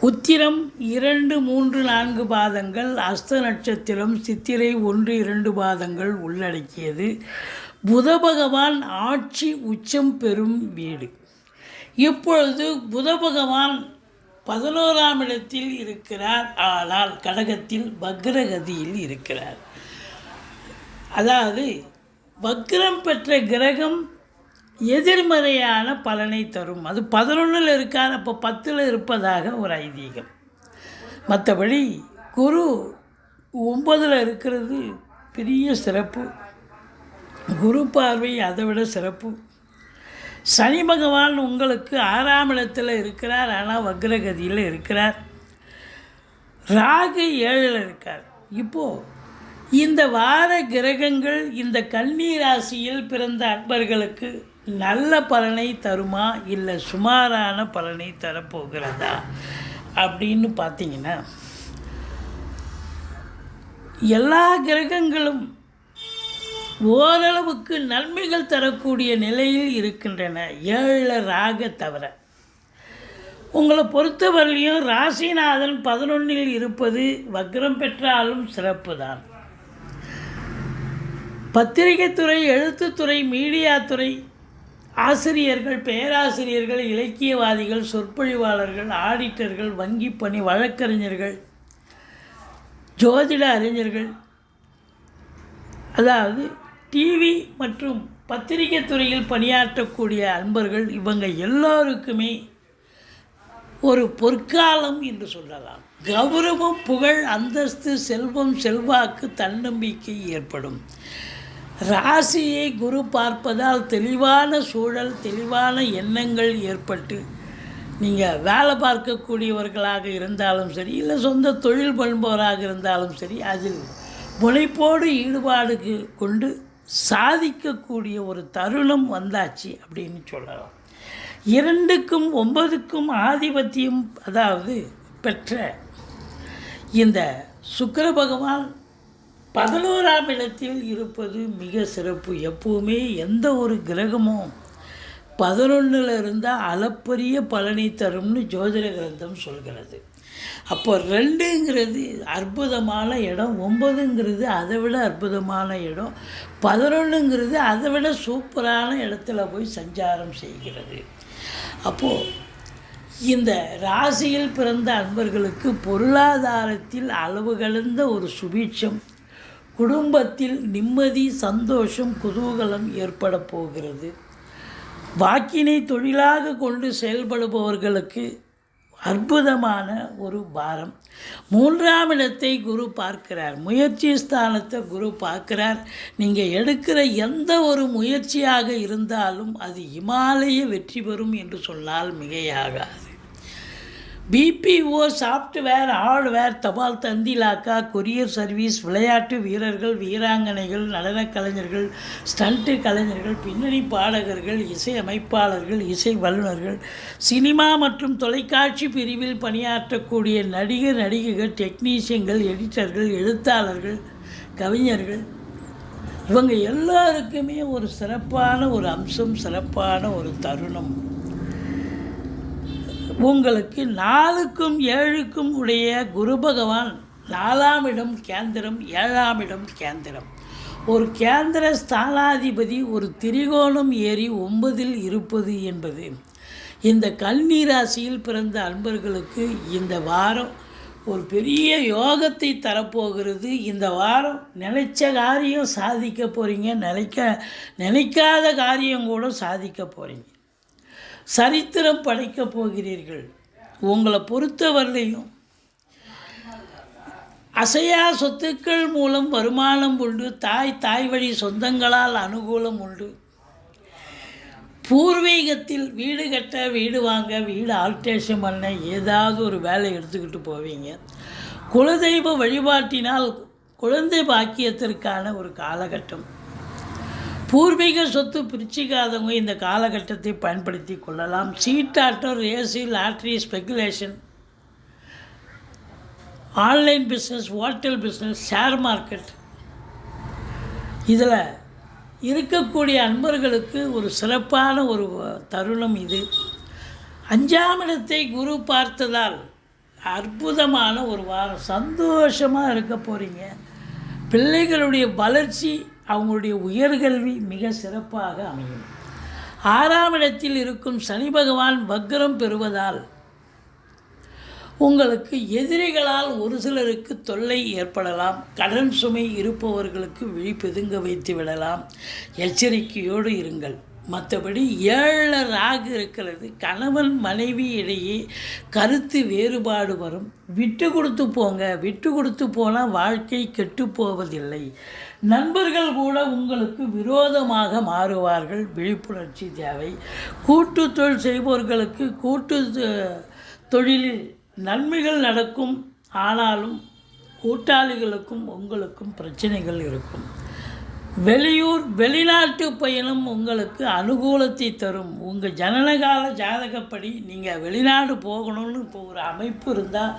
உத்திரம் இரண்டு மூன்று நான்கு பாதங்கள் அஸ்த நட்சத்திரம் சித்திரை ஒன்று இரண்டு பாதங்கள் உள்ளடக்கியது. புத பகவான் ஆட்சி உச்சம் பெறும் வீடு. இப்பொழுது புத பகவான் பதினோராம் இடத்தில் இருக்கிறார். ஆனால் கடகத்தில் பக்ரகதியில் இருக்கிறார். அதாவது வக்ரம் பெற்ற கிரகம் எதிர்மறையான பலனை தரும். அது பதினொன்றில் இருக்கார் அப்போ பத்தில் இருப்பதாக ஒரு ஐதீகம். மற்றபடி குரு ஒன்பதில் இருக்கிறது பெரிய சிறப்பு. குரு பார்வை அதை விட சிறப்பு. சனி பகவான் உங்களுக்கு ஆறாம் இடத்தில் இருக்கிறார் ஆனால் வக்ரகதியில் இருக்கிறார். ராகு ஏழில் இருக்கார். இப்போது இந்த வார கிரகங்கள் இந்த கன்னி ராசியில் பிறந்த அன்பர்களுக்கு நல்ல பலனை தருமா இல்லை சுமாரான பலனை தரப்போகிறதா அப்படின்னு பார்த்தீங்கன்னா எல்லா கிரகங்களும் ஓரளவுக்கு நன்மைகள் தரக்கூடிய நிலையில் இருக்கின்றன. ஏழு ராக தவிர. உங்களை பொறுத்தவரையிலையும் ராசிநாதன் பதினொன்றில் இருப்பது வக்ரம் பெற்றாலும் சிறப்பு தான் பத்திரிகைத்துறை எழுத்துத்துறை மீடியாத்துறை ஆசிரியர்கள் பேராசிரியர்கள் இலக்கியவாதிகள் சொற்பொழிவாளர்கள் ஆடிட்டர்கள் வங்கி பணி வழக்கறிஞர்கள் ஜோதிட அறிஞர்கள். அதாவது டிவி மற்றும் பத்திரிகை துறையில் பணியாற்றக்கூடிய அன்பர்கள் இவங்க எல்லோருக்குமே ஒரு பொற்காலம் என்று சொல்லலாம். கௌரவம் புகழ் அந்தஸ்து செல்வம் செல்வாக்கு தன்னம்பிக்கை ஏற்படும். ராசியை குரு பார்ப்பதால் தெளிவான சூழல் தெளிவான எண்ணங்கள் ஏற்பட்டு நீங்கள் வேலை பார்க்கக்கூடியவர்களாக இருந்தாலும் சரி இல்லை சொந்த தொழில் பண்ணுபவராக இருந்தாலும் சரி அதில் முனைப்போடு ஈடுபாடு கொண்டு சாதிக்கக்கூடிய ஒரு தருணம் வந்தாச்சு அப்படின்னு சொல்லலாம். இரண்டுக்கும் ஒன்பதுக்கும் ஆதிபத்தியம் அதாவது பெற்ற இந்த சுக்கர பகவான் பதினோராம் இடத்தில் இருப்பது மிக சிறப்பு. எப்பவுமே எந்த ஒரு கிரகமும் பதினொன்றில் இருந்தால் அளப்பரிய பலனை தரும்னு ஜோதிட கிரந்தம் சொல்கிறது. அப்போ ரெண்டுங்கிறது அற்புதமான இடம் ஒம்பதுங்கிறது அதை விட அற்புதமான இடம் பதினொன்றுங்கிறது அதை விட சூப்பரான இடத்துல போய் சஞ்சாரம் செய்கிறது. அப்போது இந்த ராசியில் பிறந்த அன்பர்களுக்கு பொருளாதாரத்தில் அளவு கலந்த ஒரு சுபீட்சம். குடும்பத்தில் நிம்மதி சந்தோஷம் குதூகலம் ஏற்பட போகிறது. வாக்கினை தொழிலாக கொண்டு செயல்படுபவர்களுக்கு அற்புதமான ஒரு பாரம். மூன்றாம் இடத்தை குரு பார்க்கிறார். முயற்சி ஸ்தானத்தை குரு பார்க்கிறார். நீங்கள் எடுக்கிற எந்த ஒரு முயற்சியாக இருந்தாலும் அது இமாலய வெற்றி பெறும் என்று சொன்னால் மிகையாகாது. பிபிஓ சாஃப்ட்வேர் ஹார்ட்வேர் தபால் தந்தி லாக்கா கொரியர் சர்வீஸ் விளையாட்டு வீரர்கள் வீராங்கனைகள் நடனக் கலைஞர்கள் ஸ்டண்ட்டு கலைஞர்கள் பின்னணி பாடகர்கள் இசை அமைப்பாளர்கள் இசை வல்லுநர்கள் சினிமா மற்றும் தொலைக்காட்சி பிரிவில் பணியாற்றக்கூடிய நடிகர் நடிகைகள் டெக்னீஷியன்கள் எடிட்டர்கள் எழுத்தாளர்கள் கவிஞர்கள். இவங்க எல்லாருக்குமே ஒரு சிறப்பான ஒரு அம்சம் சிறப்பான ஒரு தருணம். உங்களுக்கு நாலுக்கும் ஏழுக்கும் உடைய குரு பகவான் நாலாம் இடம் கேந்திரம் ஏழாம் இடம் கேந்திரம். ஒரு கேந்திர ஸ்தானாதிபதி ஒரு திரிகோணம் ஏறி ஒன்பதில் இருப்பது என்பது. இந்த கன்னி ராசியில் பிறந்த அன்பர்களுக்கு இந்த வாரம் ஒரு பெரிய யோகத்தை தரப்போகிறது. இந்த வாரம் நினைச்ச காரியம் சாதிக்க போகிறீங்க நினைக்க நினைக்காத காரியம் கூட சாதிக்க போகிறீங்க சரித்திரம் படைக்கப் போகிறீர்கள். உங்களை பொறுத்தவரையிலையும் அசையா சொத்துக்கள் மூலம் வருமானம் உண்டு தாய் தாய் வழி சொந்தங்களால் அனுகூலம் உண்டு. பூர்வீகத்தில் வீடு கட்ட வீடு வாங்க வீடு ஆல்டேஷன் பண்ண ஏதாவது ஒரு வேலை எடுத்துக்கிட்டு போவீங்க. குலதெய்வ வழிபாட்டினால் குழந்தை பாக்கியத்திற்கான ஒரு காலகட்டம். பூர்வீக சொத்து பிரிச்சிக்காதவங்க இந்த காலகட்டத்தை பயன்படுத்தி கொள்ளலாம். சீட்டாட்டம் AC lottery speculation online business hotel business share market இதில் இருக்கக்கூடிய அன்பர்களுக்கு ஒரு சிறப்பான ஒரு தருணம் இது. அஞ்சாம் இடத்தை குரு பார்த்ததால் அற்புதமான ஒரு வாரம். சந்தோஷமாக இருக்க போகிறீங்க பிள்ளைகளுடைய வளர்ச்சி அவங்களுடைய உயர்கல்வி மிக சிறப்பாக அமையும். ஆறாம் இடத்தில் இருக்கும் சனி பகவான் வக்ரம் பெறுவதால் உங்களுக்கு எதிரிகளால் ஒரு சிலருக்கு தொல்லை ஏற்படலாம் கடன் சுமை இருப்பவர்களுக்கு விழிப்பெதுங்க வைத்து விடலாம். எச்சரிக்கையோடு இருங்கள். மற்றபடி ஏழு ராகு இருக்கிறது. கணவன் மனைவி இடையே கருத்து வேறுபாடு வரும். விட்டு கொடுத்து போங்க. விட்டு கொடுத்து போனால் வாழ்க்கை கெட்டு போவதில்லை. நண்பர்கள் கூட உங்களுக்கு விரோதமாக மாறுவார்கள். விழிப்புணர்ச்சி தேவை. கூட்டு தொழில் செய்பவர்களுக்கு கூட்டு தொழிலில் நன்மைகள் நடக்கும். ஆனாலும் கூட்டாளிகளுக்கும் உங்களுக்கும் பிரச்சனைகள் இருக்கும். வெளியூர் வெளிநாட்டு பயணம் உங்களுக்கு அனுகூலத்தை தரும். உங்கள் ஜனனகால ஜாதகப்படி நீங்கள் வெளிநாடு போகணும்னு இப்போ ஒரு அமைப்பு இருந்தால்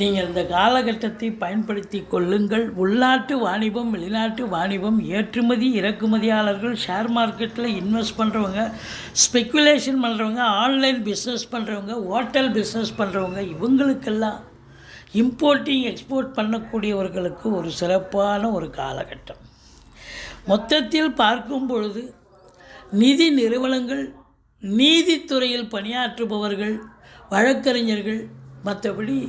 நீங்கள் இந்த காலகட்டத்தை பயன்படுத்தி கொள்ளுங்கள். உள்நாட்டு வாணிபம் வெளிநாட்டு வாணிபம் ஏற்றுமதி இறக்குமதியாளர்கள் ஷேர் மார்க்கெட்டில் இன்வெஸ்ட் பண்ணுறவங்க ஸ்பெக்குலேஷன் பண்ணுறவங்க ஆன்லைன் பிஸ்னஸ் பண்ணுறவங்க ஹோட்டல் பிஸ்னஸ் பண்ணுறவங்க இவங்களுக்கெல்லாம் இம்போர்ட்டிங் எக்ஸ்போர்ட் பண்ணக்கூடியவர்களுக்கு ஒரு சிறப்பான ஒரு காலகட்டம். மொத்தத்தில் பார்க்கும் பொழுது நிதி நிறுவனங்கள் நீதித்துறையில் பணியாற்றுபவர்கள் வழக்கறிஞர்கள் மற்றபடி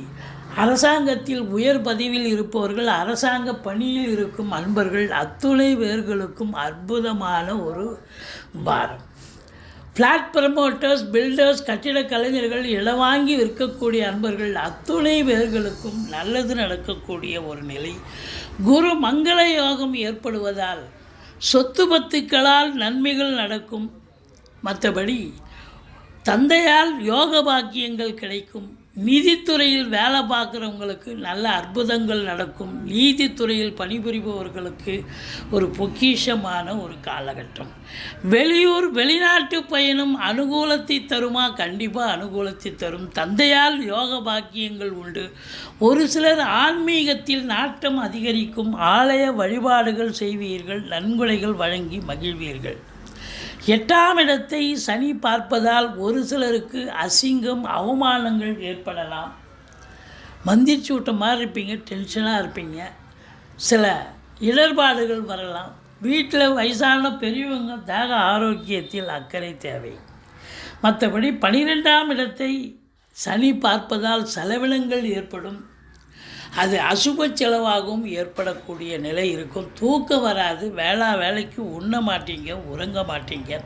அரசாங்கத்தில் உயர் பதவியில் இருப்பவர்கள் அரசாங்க பணியில் இருக்கும் அன்பர்கள் அத்துணை பேர்களுக்கும் அற்புதமான ஒரு பாரம் ஃப்ளாட் ப்ரமோட்டர்ஸ் பில்டர்ஸ் கட்டிடக் கலைஞர்கள் இளவாங்கி விற்கக்கூடிய அன்பர்கள் அத்துணை பேர்களுக்கும் நல்லது நடக்கக்கூடிய ஒரு நிலை. குரு மங்கள யோகம் ஏற்படுவதால் சொத்து பத்துக்களால் நன்மைகள் நடக்கும். மற்றபடி தந்தையால் யோக பாக்கியங்கள் கிடைக்கும். நீதித்துறையில் வேலை பார்க்குறவங்களுக்கு நல்ல அற்புதங்கள் நடக்கும். நீதித்துறையில் பணிபுரிபவர்களுக்கு ஒரு பொக்கிஷமான ஒரு காலகட்டம். வெளியூர் வெளிநாட்டு பயணம் அனுகூலத்தை தருமா? கண்டிப்பாக அனுகூலத்தை தரும். தந்தையால் யோக பாக்கியங்கள் உண்டு. ஒரு சிலர் ஆன்மீகத்தில் நாட்டம் அதிகரிக்கும். ஆலய வழிபாடுகள் செய்வீர்கள். நன்கொடைகள் வழங்கி மகிழ்வீர்கள். எட்டாம் இடத்தை சனி பார்ப்பதால் ஒரு சிலருக்கு அசிங்கம் அவமானங்கள் ஏற்படலாம். மந்திச்சூட்டம் மாதிரி இருப்பீங்க டென்ஷனாக இருப்பீங்க. சில இடர்பாடுகள் வரலாம். வீட்டில் வயசான பெரியவங்க தேக ஆரோக்கியத்தில் அக்கறை தேவை. மற்றபடி பனிரெண்டாம் இடத்தை சனி பார்ப்பதால் செலவினங்கள் ஏற்படும். அது அசுப செலவாகவும் ஏற்படக்கூடிய நிலை இருக்கும். தூக்கம் வராது வேளா வேலைக்கு உண்ண மாட்டீங்க உறங்க மாட்டீங்க.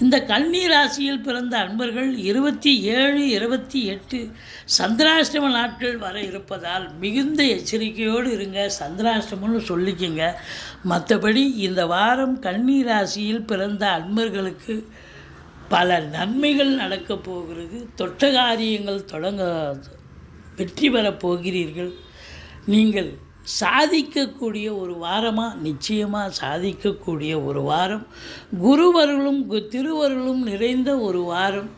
இந்த கன்னி ராசியில் பிறந்த அன்பர்கள் இருபத்தி ஏழு இருபத்தி எட்டு சந்திராஷ்டம நாட்கள் வர இருப்பதால் மிகுந்த எச்சரிக்கையோடு இருங்க. சந்திராஷ்டமம்னு சொல்லிக்கங்க. மற்றபடி இந்த வாரம் கன்னி ராசியில் பிறந்த அன்பர்களுக்கு பல நன்மைகள் நடக்கப் போகிறது. தொட்ட காரியங்கள் தொடங்க வெற்றி பெறப் போகிறீர்கள். நீங்கள் சாதிக்கக்கூடிய ஒரு வாரமாக நிச்சயமாக சாதிக்கக்கூடிய ஒரு வாரம் குருவர்களும் கு- திருவருளும் நிறைந்த ஒரு வாரம்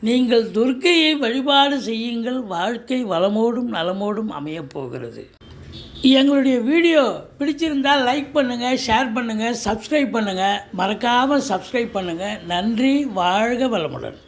நீங்கள் துர்க்கையை வழிபாடு செய்யுங்கள் வாழ்க்கை வளமோடும் நலமோடும் அமையப் போகிறது. எங்களுடைய வீடியோ பிடிச்சிருந்தால் லைக் பண்ணுங்கள் ஷேர் பண்ணுங்கள் சப்ஸ்கிரைப் பண்ணுங்கள் மறக்காமல் சப்ஸ்கிரைப் பண்ணுங்கள் நன்றி வாழ்க வளமுடன்.